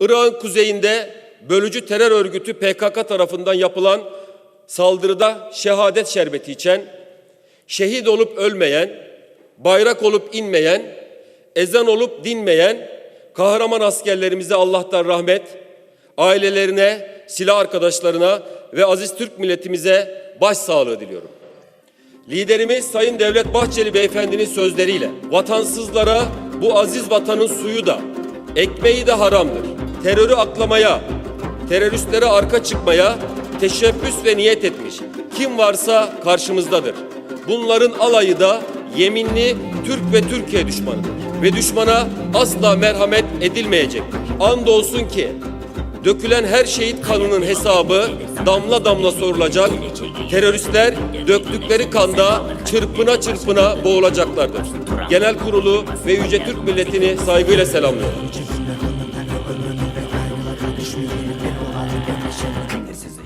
Irak'ın kuzeyinde bölücü terör örgütü PKK tarafından yapılan saldırıda şehadet şerbeti içen, şehit olup ölmeyen, bayrak olup inmeyen, ezan olup dinmeyen kahraman askerlerimize Allah'tan rahmet, ailelerine, silah arkadaşlarına ve aziz Türk milletimize başsağlığı diliyorum. Liderimiz Sayın Devlet Bahçeli Beyefendinin sözleriyle vatansızlara bu aziz vatanın suyu da ekmeği de haramdır. Terörü aklamaya, teröristlere arka çıkmaya teşebbüs ve niyet etmiş. Kim varsa karşımızdadır. Bunların alayı da yeminli Türk ve Türkiye düşmanıdır. Ve düşmana asla merhamet edilmeyecektir. Andolsun ki Dökülen her şehit kanının hesabı damla damla sorulacak. Teröristler döktükleri kanda çırpına çırpına boğulacaklardır. Genel kurulu ve Yüce Türk milletini saygıyla selamlıyorum. Sessizlik bir duvar, yanlışını kimdesiz